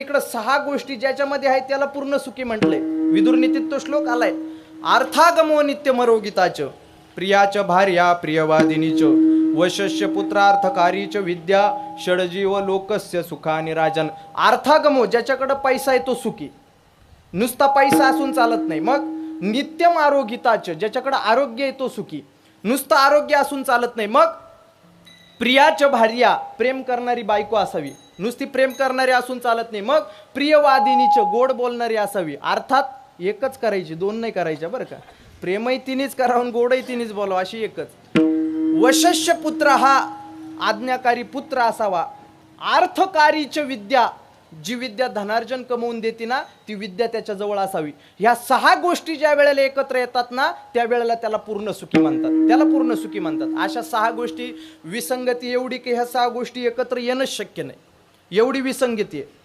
इकडं सहा गोष्टी ज्याच्यामध्ये आहेत त्याला पूर्ण सुखी म्हटलंय. विदुर नीतीत तो श्लोक आलाय. अर्थागमो नित्य मरोगिताच प्रियाच भार्या प्रियवादिनीच वशस्य पुत्रार्थकारीच विद्या षडजीव लोकस्य सुखाने राजन. अर्थागमो ज्याच्याकडं पैसा आहे तो सुखी. नुसता पैसा असून चालत नाही. मग नित्यम आरोगिताच ज्याच्याकडं आरोग्य आहे तो सुखी. नुसतं आरोग्य असून चालत नाही. मग प्रियाच भार्या प्रेम करणारी बायको असावी. नुसती प्रेम करणारी असून चालत नाही. मग प्रियवादिनीच गोड बोलणारी असावी. अर्थात एकच करायची दोन नाही करायच्या बरं का. प्रेमही तिनेच करावून गोडही तिनेच बोलावं अशी एकच. वशस्य पुत्र हा आज्ञाकारी पुत्र असावा. अर्थकारीच विद्या जी विद्या धनार्जन कमवून देते ना ती विद्या त्याच्याजवळ असावी. ह्या सहा गोष्टी ज्या वेळेला एकत्र येतात ना त्या वेळेला त्याला पूर्ण सुखी म्हणतात. त्याला पूर्ण सुखी म्हणतात. अशा सहा गोष्टी विसंगती एवढी की ह्या सहा गोष्टी एकत्र येणंच शक्य नाही. एवढी विसंगती आहे.